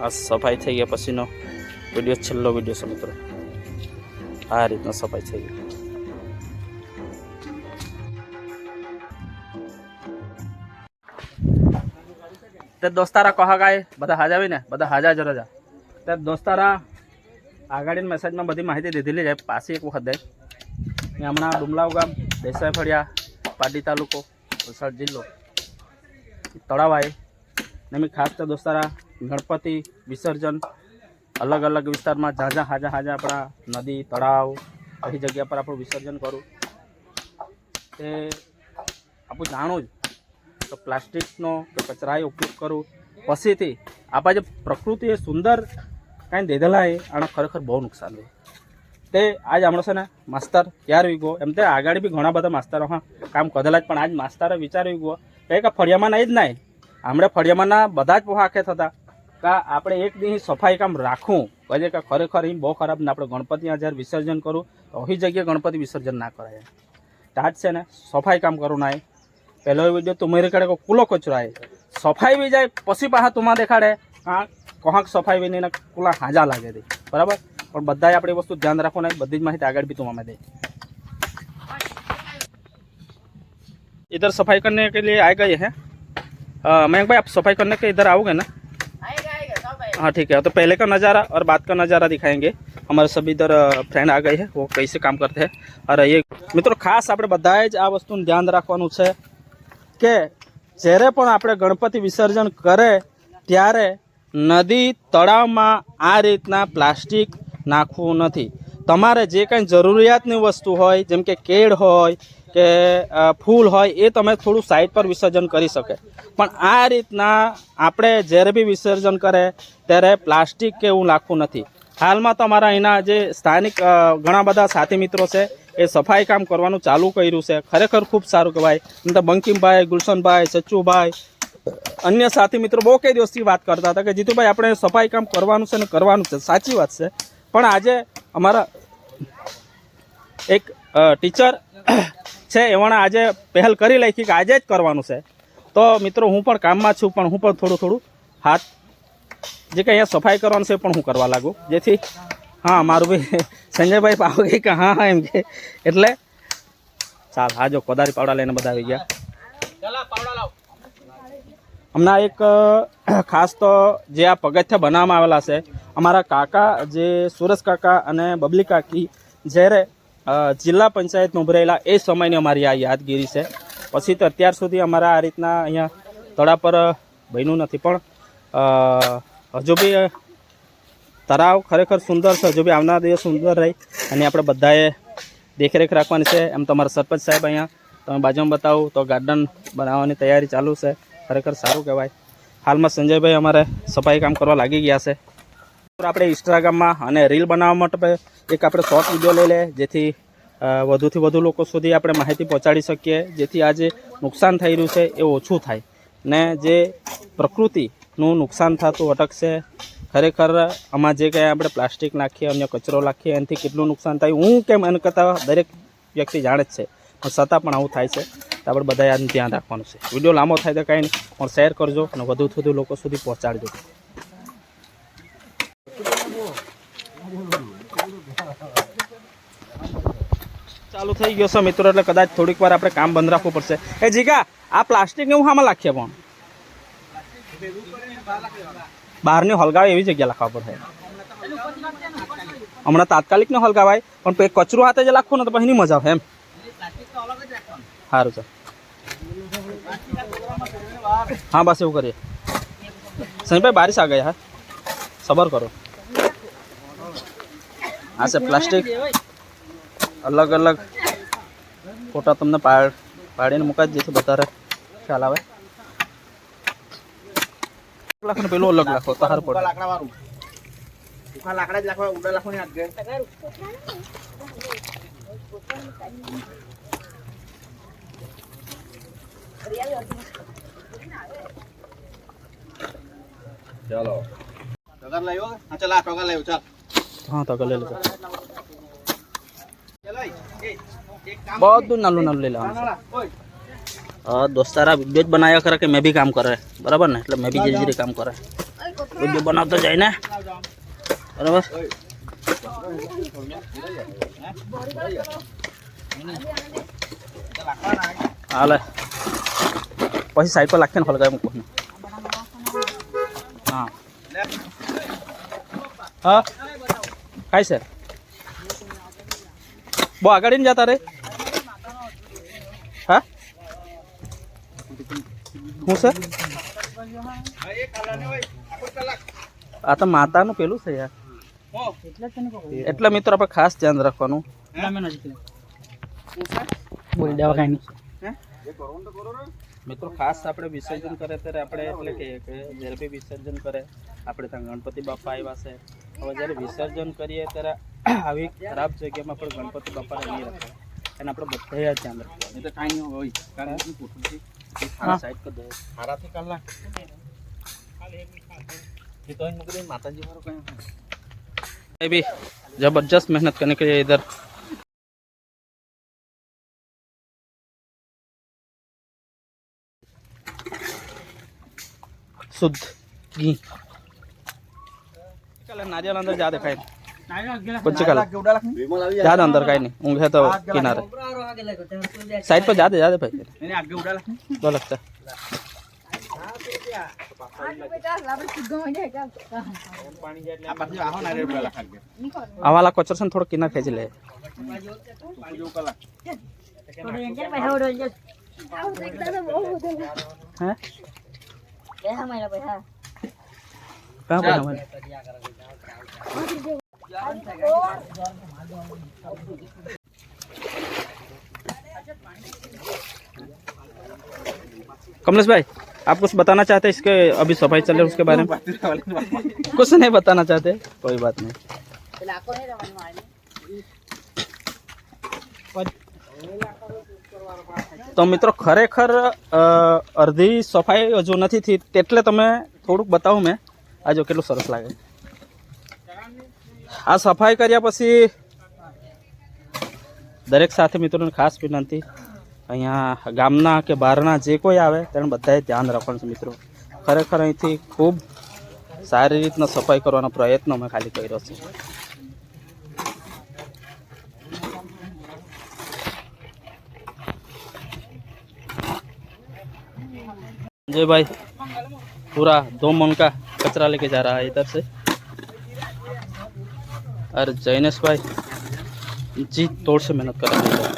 આ સફાઈ થઈ ગયા પછીનો વીડિયો છેલ્લો વીડિયો છે મિત્રો. આ રીતનો સફાઈ થઈ ગઈ. તે દોસ્તારા કહા ગાય, બધા હાજા આવીને બધા હાજા જ રજા. તે દોસ્તારા આગળની મેસેજમાં બધી માહિતી દીધેલી છે. પાછી એક વખત દે હમણાં ડુમલાવ ગામ, દેસાઈ ફળિયા પાટી તાલુકો, વલસાડ જિલ્લો. તળાવ આવે. ને મેં ખાસ તો દોસ્તારા ગણપતિ વિસર્જન અલગ અલગ વિસ્તારમાં જ્યાં હાજા હાજા આપણા નદી, તળાવ, બધી જગ્યા પર આપણું વિસર્જન કરું. તે આપણું જાણું જ. તો પ્લાસ્ટિકનો કે કચરાએ ઉપયોગ કરું. પછીથી આપણા જે પ્રકૃતિ એ સુંદર કાંઈ દેધેલા એ, આને ખરેખર બહુ નુકસાન થાય. તે આજ હમણાં છે ને માસ્તર ક્યારે વીગો એમ તે આગળ બી ઘણા બધા માસ્તરો હા, કામ કરેલા જ, પણ આજ માસ્તરે વિચારી ગયો. કે ફળિયામાં નહીં જ નહીં. હમણાં ફળિયામાંના બધા જ પોહા આખે થતા. કા આપણે એક દી સફાઈ કામ રાખવું પછી કે ખરેખર એ બહુ ખરાબ ને આપણે ગણપતિ જ્યારે વિસર્જન કરું તો અહીં જગ્યાએ ગણપતિ વિસર્જન ના કરાય તાજ છે ને સફાઈ કામ કરું ના પહેલો વિડીયો તુમેરી કાઢે કે કુલો કચરો આવે સફાઈ બી જાય પછી પાછા તુમાં દેખાડે હા કોહાક સફાઈ બી નહીં કુલા હાજા લાગે તે બરાબર પણ બધાએ આપણે એ વસ્તુ ધ્યાન રાખવું બધી જ માહિતી આગળ भी तुम्हारा दे इधर सफाई करने के लिए आए गए हैं अ, मयंक भाई आप सफाई करने के इधर आओगे ना हाँ ठीक है तो पहले का नज़ारा और बाद का नज़ारा दिखाएंगे हमारे सभी इधर फ्रेंड आ गए हैं वो कैसे काम करते हैं और ये મિત્રો ખાસ આપણે બધાએ જ આ વસ્તુનું ધ્યાન રાખવાનું છે કે જ્યારે પણ આપણે ગણપતિ વિસર્જન કરે ત્યારે નદી તળાવમાં આ રીતના પ્લાસ્ટિક નાખવું નથી તમારે જે કંઈ જરૂરિયાતની વસ્તુ હોય જેમ કે કેળ હોય કે ફૂલ હોય એ તમે થોડું સાઈડ પર વિસર્જન કરી શકે. પણ આ રીતના આપણે જ્યારે બી વિસર્જન કરે, ત્યારે પ્લાસ્ટિક કે એવું નાખવું નથી. હાલમાં તમારા અહીંના જે સ્થાનિક ઘણા બધા સાથી મિત્રો છે, એ સફાઈ કામ કરવાનું ચાલુ કર્યું છે. ખરેખર ખૂબ સારું કહેવાય. એમ તો બંકિમભાઈ, ગુલશનભાઈ સચ્ચુભાઈ અન્ય સાથી મિત્રો બહુ કઈ દિવસથી વાત કરતા હતા કે, જીતુભાઈ, આપણે સફાઈ કામ કરવાનું છે ને કરવાનું છે. સાચી વાત છે. પણ આજે અમારા એક ટીચર છે એમણે આજે પહેલ કરી લખી કે આજે જ કરવાનું છે. તો મિત્રો, હું પણ કામમાં છું, પણ હું પણ થોડું થોડું હાથ જે કંઈ અહીંયા સફાઈ કરવાનું છે પણ હું કરવા લાગુ. જેથી, હા, મારું બી સંજયભાઈ પાવ ગઈ કે, હા એમ કે એટલે, ચાલ, હા, જો, કોદારી પાવડા લઈને બધા આવી ગયા. હમણાં એક ખાસ તો જે આ પગથિયા બનાવવામાં આવેલા છે, અમારા કાકા, જે સુરેશ કાકા અને બબલી કાકી, જ્યારે જિલ્લા પંચાયતમાં ઉભરાયેલા એ સમયની અમારી આ યાદગીરી છે. પછી તો અત્યાર સુધી અમારા આ રીતના અહીંયા તળા પર બન્યું નથી. પણ હજુ બી તળાવ ખરેખર સુંદર છે. હજુ બી આવનાર દિવસ સુંદર રહી અને આપણે બધાએ દેખરેખ રાખવાની છે. એમ તમારા સરપંચ સાહેબ અહીંયા, તમે બાજુમાં બતાવો તો ગાર્ડન બનાવવાની તૈયારી ચાલુ છે. ખરેખર સારું કહેવાય. હાલમાં સંજયભાઈ અમારે સફાઈ કામ કરવા લાગી ગયા છે. આપણે ઇન્સ્ટાગ્રામમાં અને રીલ બનાવવા માટે એક આપણે શોર્ટ વીડિયો લઈ લે જેથી વધુથી વધુ લોકો સુધી આપણે માહિતી પહોંચાડી શકીએ, જેથી આ જે નુકસાન થઈ રહ્યું છે એ ઓછું થાય. ને જે પ્રકૃતિનું નુકસાન થતું અટકશે, ખરેખર આમાં જે કંઈ આપણે પ્લાસ્ટિક નાખીએ, અન્ય કચરો નાખીએ, એનાથી કેટલું નુકસાન થાય, હું કેમ એને કરતાં દરેક વ્યક્તિ જાણે જ છે. પણ છતાં પણ આવું થાય છે. તો આપણે બધા ધ્યાન રાખવાનું છે. વીડિયો લાંબો થાય તો કાંઈ નહીં, પણ શેર કરજો અને વધુથી વધુ લોકો સુધી પહોંચાડજો. ચાલુ થઈ ગયો છે મિત્રો, એટલે કદાચ થોડીક વાર આપણે કામ બંધ રાખવું પડશે. એ જીગા, આ પ્લાસ્ટિક ને હું આમાં લાખીએ પણ? બહારની હલગાવે એવી જગ્યા લખવા પડશે હમણાં તાત્કાલિક ને હલગાવાય, પણ પછી કચરું હાથે જ લાખવું ને તો પછી નહીં મજા આવે એમ. સારું છે હા, બસ એવું કરીએ. સંજયભાઈ બારિશ આ ગયા, હા? સબર કરો. આ છે પ્લાસ્ટિક અલગ અલગ ફોટા તમને પાડ પાડીને મુકાય જેથી વધારે ખ્યાલ આવે? લાખ ને પેલું અલગ લાખો તાર પડે લાકડા વાળું ઉખા લાકડા જ લાખવા ઉડા લાખો ચાલો. ટગર લાવ્યો? હા ચાલ આ ટગર લાવ્યો ચાલ. હા તો લઈ કામ બધું નાનું નાનું લઈ લેવાનું દોસ્તારા વીડિયો જ બનાવ્યા કરે કે મેં બી કામ કરે? બરાબર ને? એટલે મેં બી ધીરે કામ કરે. વીડિયો બનાવતો જાય ને? બરાબર? હાલે પછી સાયકલ પર લાખીને હલગાવી મૂકવાનું હા. હા? કાંઈ સર બહુ આગળ ને જતા રે. હા? હું સર આ તો માતાનું પેલું છે યાર. એટલે મિત્રો આપણે ખાસ ધ્યાન રાખવાનું. બોલી દવાખાની મિત્રો, ખાસ આપણે વિસર્જન કરે ત્યારે આપણે એટલે કે જ્યારે બી વિસર્જન કરે, આપણે ત્યાં ગણપતિ બાપા આવ્યા છે. હવે જ્યારે વિસર્જન કરીએ ત્યારે આવી ખરાબ જગ્યામાં પણ ગણપતિ બાપાને નહીં રાખે એને આપણે બધાએ જ ધ્યાન રાખવાનું એ તો કાંઈ નહીં હોય કારણ કે પોતું છે. એ ખાલી સાઈડ કરી દે હારાથી કાઢ નાખ. એ તો અહીં મૂકી દે, માતાજી વાળું કંઈ ये भी जबरदस्त मेहनत करने के लिए इधर शुद्ध घी चल नारियल अंदर जा दिखाई પછી કાલે જા અંદર કઈ નહીં ઊંઘ હે તો કિનારે સાઈડ પર જા દે જા દે ભાઈ બોલો ચા આવાલા કચર છે થોડો કિનાર ખેંચી લે હે ઉડા લાખ આગે आ वाला कोचर से थोड़ा किनारे खींच ले જો કલાક हैं कहाँ पर हमारे कमलेश भाई आप कुछ बताना चाहते हैं इसके अभी सफाई चल रही है उसके बारे में कुछ नहीं बताना चाहते कोई बात नहीं તો મિત્રો ખરેખર અ, અડધી સફાઈ હજુ નથી થઈ એટલે તમે થોડુંક બતાવું મેં આ જો કેટલું સરસ લાગે આ સફાઈ કર્યા પછી દરેક સાથે મિત્રોને ખાસ વિનંતી અહીંયા ગામના કે બહારના જે કોઈ આવે તેને બધાએ ધ્યાન રાખવાનું છે મિત્રો ખરેખર અહીંથી ખૂબ સારી રીતના સફાઈ કરવાનો પ્રયત્ન અમે ખાલી કર્યો છે जय भाई पूरा दो मन का कचरा लेके जा रहा है इधर से और जैनेश भाई जी तोड़ से मेहनत कर रहे हैं।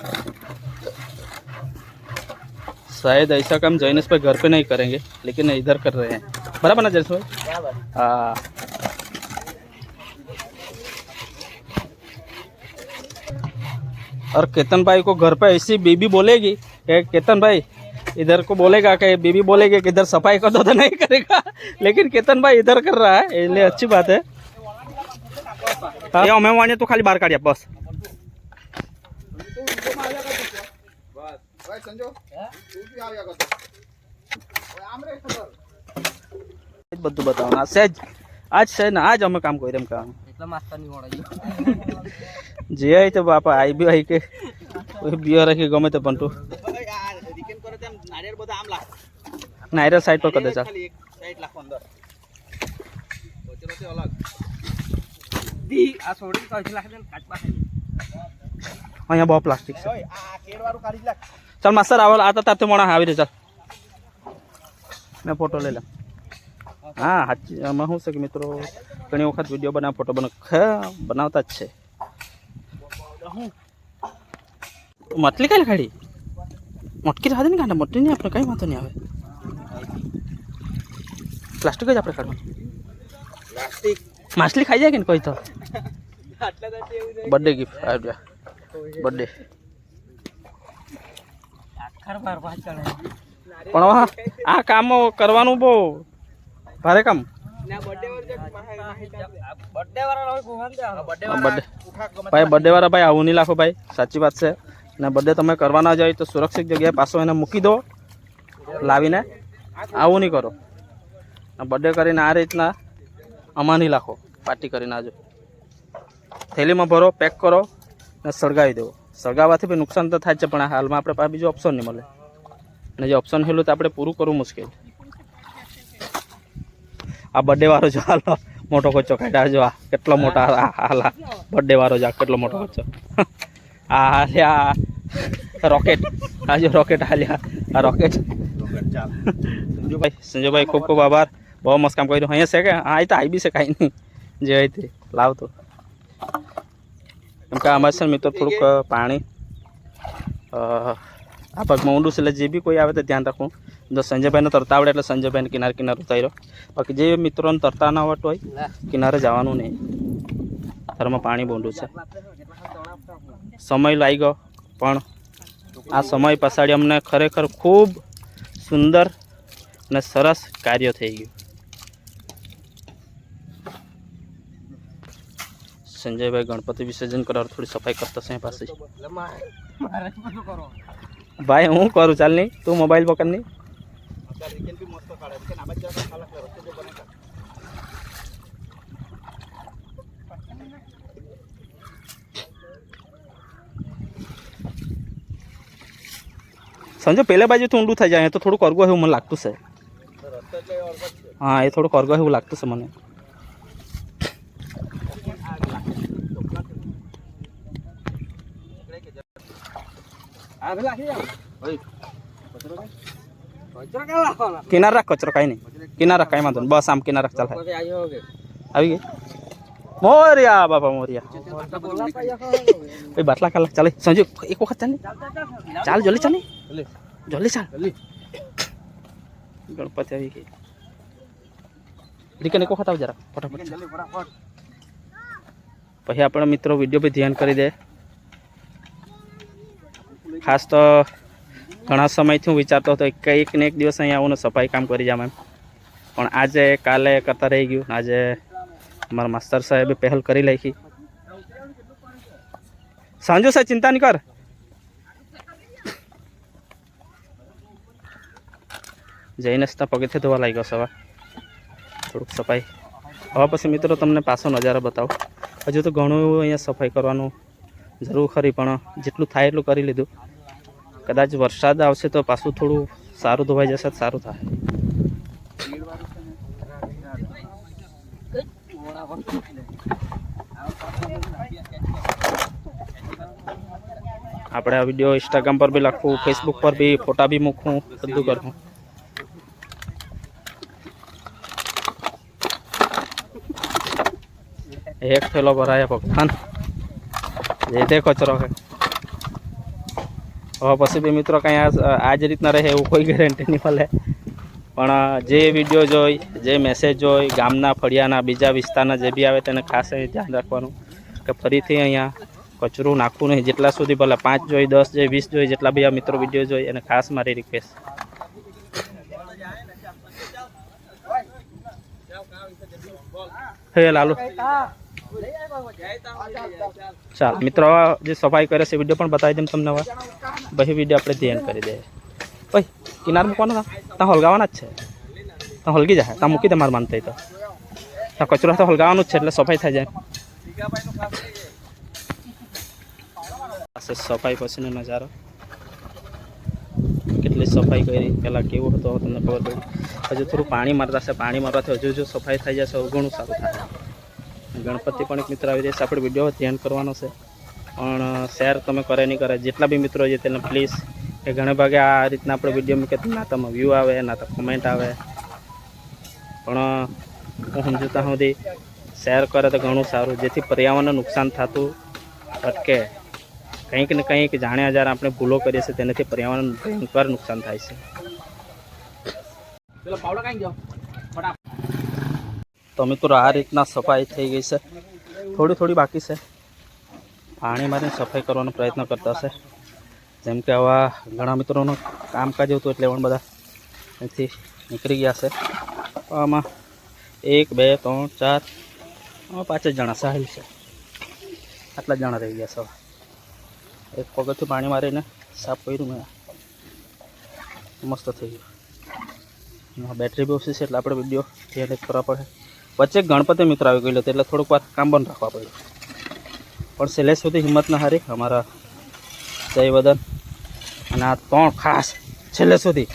शायद ऐसा काम जैनेश भाई घर पे नहीं करेंगे लेकिन इधर कर रहे हैं। बराबर ना जैनेश भाई? हाँ? और केतन भाई को घर पे ऐसी बीबी बोलेगी कि केतन भाई इधर को बोलेगा कि बीबी बोलेगी कि इधर सफ़ाई कर दो तो नहीं करेगा। लेकिन केतन भाई इधर कर रहा है इसलिए अच्छी बात है। એ અમે વાણીએ તો ખાલી બહાર કાઢ્યા બસ. બધું બતાવવાનું. આ સેજ આજ છે ને આજ અમે કામ કરી એમ કામ જે આવી તો બાપા આઈ બી આવી કે બિયર રાખી ગમે તે પંટુ નાયરા સાઈડ પર કદાચ સાઈડ લાખો અંદર. અલગ. અહીંયા બહુ પ્લાસ્ટિક છે. ઓય આ કેડ વાળું કાઢી જ લાખ ચાલ માસ્તર આવો આ તો તારથી મોણા આવી રે ચાલ. મેં ફોટો લઈ લે. હા સાચી આમાં શું છે કે મિત્રો ઘણી વખત વીડિયો બનાવ ફોટો બનાવ ખ- બનાવતા જ છે. મટલી કઈ ખાડી મટકી રાધે ને કાંડા મટલી નહીં આપણે કંઈ વાંધો નહીં આવે. પ્લાસ્ટિક જ આપણે કાઢવાનું પ્લાસ્ટિક? માછલી ખાઈ જાય કે ને કોઈ તો? બર્થડે ગિફ્ટ આવી બર્થડે પણ આ કામો કરવાનું બહુ. ભારે કામ? ભાઈ બર્થડે વાળા ભાઈ આવું નહીં લાખો ભાઈ. સાચી વાત છે. ને બર્થડે તમે કરવાના જાય તો સુરક્ષિત જગ્યાએ પાછો એને મૂકી દો લાવીને. આવું નહીં કરો. બર્થડે કરીને આ રીતના આમાં નહીં લાખો પાર્ટી કરીને આજો થેલીમાં ભરો પેક કરો ને સળગાવી દેવો. સળગાવવાથી બી નુકસાન તો થાય જ છે, પણ હાલમાં આપણે પાસે બીજો ઓપ્શન નહીં મળે. અને જે ઓપ્શન હેલું તો આપણે પૂરું કરવું મુશ્કેલ. આ બર્થડે વાળો જો હાલો, મોટો કોચો કાઢ્યા. જો આ કેટલો મોટા આ હાલા બર્થડે વાળો જો આ કેટલો મોટો કોચો આ હાલ્યા રોકેટ આ જો રોકેટ હાલ્યા આ. રોકેટ સંજુભાઈ સંજુભાઈ ખૂબ ખૂબ આભાર. બહુ મસ્ત કામ કર્યું. અહીંયા છે કે? હા, એ તો આવી બી છે કાંઈ નહીં. જે હોય તે લાવતો. કેમ કે આમાં છે ને મિત્રો થોડુંક પાણી આ પગમાં ઊંડું છે એટલે જે બી કોઈ આવે તો ધ્યાન રાખવું. જો સંજયભાઈને તરતા આવડે એટલે સંજયભાઈને કિનારે કિનારે ઉતાર્યો બાકી જે મિત્રોને તરતા ના આવડતું હોય કિનારે જવાનું નહીં. ઘરમાં પાણી બોંડું છે. સમય લાગી ગયો પણ આ સમય પસાડી અમને ખરેખર ખૂબ સુંદર અને સરસ કાર્ય થઈ ગયું. સંજયભાઈ ગણપતિ વિસર્જન કરવા થોડી સફાઈ કરતા છે પાસે એટલે મારે મારે બધું કરો ભાઈ હું કરું ચાલ નહીં તું મોબાઈલ પકડ નહીં સંજો પેલે બાજુથી ઊંડું થઈ જાય તો થોડું કરગો એવું મને લાગતું છે રસ્તો એટલે અડધો જ છે હા એ થોડું કરગો એવું લાગતું છે મને આ પેલા આખી જાવ ભાઈ કચરો કઈ કચરો ક્યાં લાવવાના કિનાર રાખ કચરો કઈ નહીં કિનાર રાખ કઈ વાંધો બસ આમ કિનાર રાખ ચાલ આવી ગઈ મોરિયા બાપા મોરિયા ભાઈ બાટલા કાલા ચાલે સંજુ એક વખત ચાલ ચાલ જલ્દી ચાલ જલ્દી ચાલ જલ્દી ગણપતિ આવી ગઈ રીકન એક વખત આવ જરા ફટાફટ પછી આપણા મિત્રો વીડિયો પર ધ્યાન કરી દે ખાસ તો ઘણા સમયથી હું વિચારતો હતો કંઈક ને એક દિવસ અહીંયા આવું સફાઈ કામ કરી જામ એમ. પણ આજે કાલે કરતાં રહી ગયું. આજે મારા માસ્તર સાહેબે પહેલ કરી લખી. સાંજુ સાહેબ, ચિંતા નહીં કર. જઈને પગેથી ધોવા લાગ્યો સવાર. થોડુંક સફાઈ. હવે પછી મિત્રો તમને પાછો નજારો બતાવો. હજુ તો ઘણું અહીંયા સફાઈ કરવાનું જરૂર ખરી, પણ જેટલું થાય એટલું કરી લીધું. કદાચ વરસાદ આવશે તો પાછું થોડું સારું ધોવાઈ જશે તો સારું થાય. આપણે આ વીડિયો ઇન્સ્ટાગ્રામ પર બી લખવું ફેસબુક પર બી ફોટા બી મૂકવું બધું કરવું એક થેલો ભરાયા ભગવાન. જે તે કચરો છે. હવે પછી બી મિત્રો કંઈ આ જ રીતના રહે એવું કોઈ ગેરંટી નહીં મળે. પણ જે વીડિયો જોઈ, જે મેસેજ જોઈ, ગામના, ફળિયાના, બીજા વિસ્તારના જે બી આવે તેને ખાસ ધ્યાન રાખવાનું કે ફરીથી અહીંયા કચરું નાખવું નહીં. જેટલા સુધી ભલે પાંચ જોઈ, દસ જોઈ, વીસ જોઈ, જેટલા બી આ મિત્રો વીડિયો જોઈ, એને ખાસ મારી રિક્વેસ્ટ હે, લાલુ. ચાલ, મિત્રો જે સફાઈ કરે છે વીડિયો પણ બતાવી દઉં તમને હવે. પછી વીડિયો આપણે ધ્યાન કરી દઈએ. ભાઈ કિનાર મૂકવાનો ત્યાં હલગાવાના જ છે. ત્યાં હલગી જાય. ત્યાં મૂકી દે મારે માનતા તો. ત્યાં કચરો તો હલગાવાનું જ છે, એટલે સફાઈ થઈ જાય. સફાઈ પછીનો નજારો. કેટલી સફાઈ કરી. પહેલાં કેવું હતું તમને ખબર પડી. હજુ થોડું પાણી મારતા છે પાણી મારવાથી હજુ જો સફાઈ થઈ જશે ઘણું સારું થાય. ગણપતિ પણ એક મિત્ર આવી છે. આપણે વીડિયો ધ્યાન કરવાનો છે. પણ શેર તમે કરે નહીં કરે. જેટલા બી મિત્રો છે તેને પ્લીઝ એ ઘણા ભાગે આ રીતના આપણે વીડિયો મૂકે. ના તમે વ્યૂ આવે ના તો કોમેન્ટ આવે. પણ, હું સમજુ સુધી શેર કરે તો ઘણું સારું. જેથી પર્યાવરણને નુકસાન થતું અટકે. કંઈક ને કંઈક જાણ્યા જ્યારે આપણે ભૂલો કરીએ છીએ, તેનાથી પર્યાવરણ ભયંકર નુકસાન થાય છે. પેલો કાઈ ગયો? તો મિત્રો આ રીતના સફાઈ થઈ ગઈ છે. થોડી થોડી બાકી છે. પાણી મારીને સફાઈ કરવાનો પ્રયત્ન કરતા છે જેમ કે આવા ઘણા મિત્રોનું કામકાજ હતું એટલે પણ બધા અહીંથી નીકળી ગયા છે. આમાં એક, બે, ત્રણ, ચાર પાંચ જ જણા સાહેલ છે. આટલા જ જણા રહી ગયા હવે. એક પગથિયું પાણી મારીને સાફ કર્યું મેં. મસ્ત થઈ ગયું. બેટરી બી ઓછી છે એટલે આપણે વીડિયો ધ્યાન કરવા પડે. વચ્ચે ગણપતિ મિત્ર આવી ગયેલો એટલે થોડુંક વાર કામ બંધ રાખવા પડ્યું. પણ છેલ્લે સુધી હિંમત ના હારી. અમારા જયવદન અને આ ત્રણ ખાસ છેલ્લે સુધી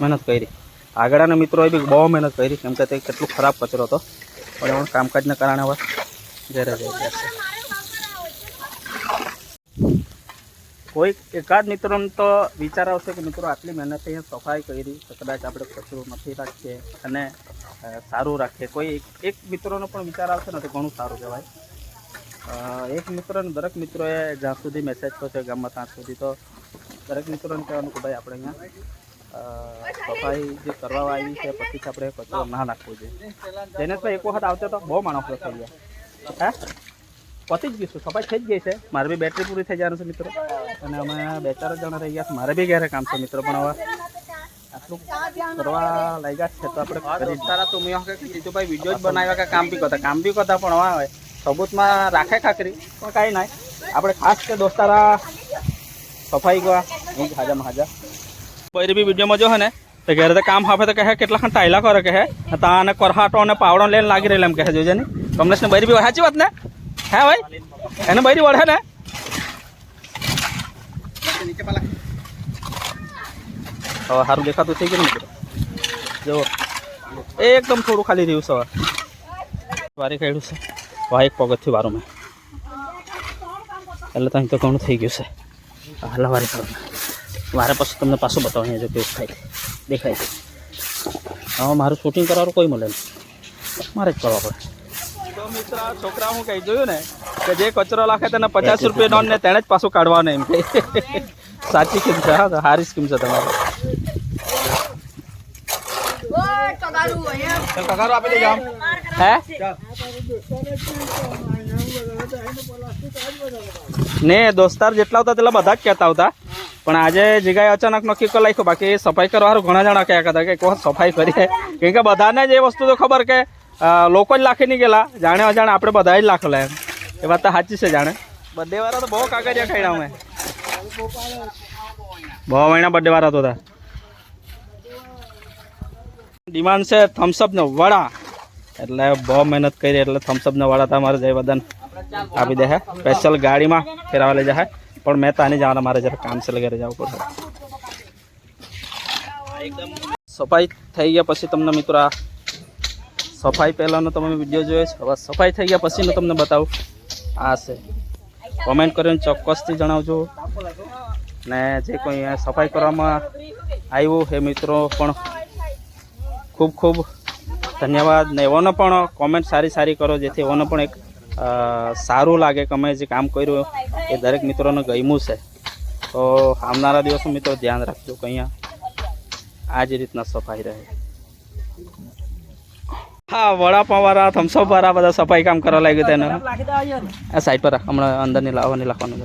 મહેનત કરી. આગળના મિત્રોએ બી બહુ મહેનત કરી, કેમ કે તે કેટલું ખરાબ કચરો હતો. પણ એમાં કામકાજના કારણે હવે ઘરે જઈ ગયા છે. કોઈક એકાદ મિત્રોને તો વિચાર આવશે કે મિત્રો આટલી મહેનત અહીંયા સફાઈ કરી તો કદાચ આપણે કચરો નથી રાખીએ અને સારું રાખીએ. કોઈ એક- મિત્રોનો પણ વિચાર આવશે ને તો ઘણું સારું કહેવાય. એક એક મિત્રોને દરેક મિત્રોએ જ્યાં સુધી મેસેજ કરશે ગામમાં ત્યાં સુધી તો દરેક મિત્રોને કહેવાનું કે ભાઈ આપણે અહીંયા સફાઈ જે કરવા આવી છે પછી આપણે કચરો ના નાખવો જોઈએ. જૈનેશભાઈ એક વખત આવતો તો બહુ માણસો થઈ ગયા. હે? પતી જ ગયું છે. સફાઈ થઈ જ ગઈ છે. મારે બી બેટરી પૂરી થઈ જવાનું છે મિત્રો. અને અમે બે ચાર જ જણા રહી ગયા છે. મારે બી ઘરે કામ છે મિત્રો પણ હવે. આટલું કરવા લાગ્યા છે તો આપણે કરી તારા તો મેં કે જીતુભાઈ વીડિયો જ બનાવ્યા કે કામ બી કરતા? કામ બી કરતા પણ હવે સબૂતમાં રાખે ખાકરી પણ કાંઈ નહીં. આપણે ખાસ કે દોસ્તારા સફાઈ ગયા હું હાજામાં હાજા કોઈ બી વિડીયોમાં જો હે ને, તો ઘરે તો કામ હાફે તો કહે, કેટલા ખણ ટાયલા કરે કહે. તા અને કરહાટો અને પાવડો લઈને લાગી રહેલા એમ કહે જોજે ને. કમલેશને બરી બી સાચી વાત ને? હે ભાઈ? એને બરી વળે ને? હવે સારું દેખાતું થઈ ગયું મિત્રો. જો એકદમ થોડું ખાલી રહ્યું છે હવે. વારી કાઢ્યું છે. વાહ એક પગથથી વારું મેં. એટલે તો અહીં તો ઘણું થઈ ગયું છે. હાલા વારી કાઢું. મારે પછી તમને પાછું બતાવો જો કેવું થાય. દેખાય છે. હવે મારું શૂટિંગ કરવાનું કોઈ મળે નહીં. મારે જ કરવા પડે. મિત્ર છોકરા હું કઈ જોયું ને કે જે કચરો લાખે તેને પચાસ રૂપિયા નોન ને તેને જ પાછું કાઢવાનો એમ. કે સાચી સ્કીમ છે? હા સારી સ્કીમ છે તમારી? હે? ને દોસ્તાર જેટલા હતા તેટલા બધા જ કહેતા હતા પણ આજે જગ્યાએ અચાનક નક્કી કરી નાખ્યું. બાકી સફાઈ કરવાનું ઘણા જણા કહ્યા હતા કે કોણ સફાઈ કરીએ. કેમ કે બધાને જ એ વસ્તુ તો ખબર કે લોકો જ લાખી નહીં ગયેલા. જાણે અજાણે આપણે બધા જ લાખેલા એમ એ વાત તો સાચી છે જાણે. બર્થડે વાળા તો બહુ કાગળિયા ખાઈ અમે. બહુ મહિના બર્થડે વાળા તો હતા. ડિમાન્ડ છે થમ્સઅપ ને વડા. એટલે બહુ મહેનત કરી એટલે થમ્સઅપ ને વડા તમારે જય વદન આપી દે હે. સ્પેશિયલ ગાડીમાં ફેરવા લઈ જાય. પણ મેં તાની જવાના મારે જરા કામ છે ઘરે જવું પડશે. સફાઈ થઈ ગયા પછી તમને મિત્રો આ સફાઈ પહેલાંનો તમે વીડિયો જોયો છે. હવે સફાઈ થઈ ગયા પછીનો તમને બતાવું. આ છે. કોમેન્ટ કરીને ચોક્કસથી જણાવજો. ને જે કોઈ સફાઈ કરવામાં આવ્યું એ મિત્રો પણ ખૂબ ખૂબ ધન્યવાદ. ને એઓનો પણ કોમેન્ટ સારી સારી કરો, જેથી એઓને પણ એક સારું લાગે કે અમે જે કામ કર્યું એ દરેક મિત્રોને ગમ્યું છે. તો આવનારા દિવસો મિત્રો ધ્યાન રાખજો કે અહીંયા આ જ રીતના સફાઈ રહે. હા વડાપાવ વાળા થમ્સઅપ વાળા બધા સફાઈ કામ કરવા લાગ્યું તેને આ સાઈડ પર રાખ. હમણાં અંદર નહીં લાવવાની લાખવાનું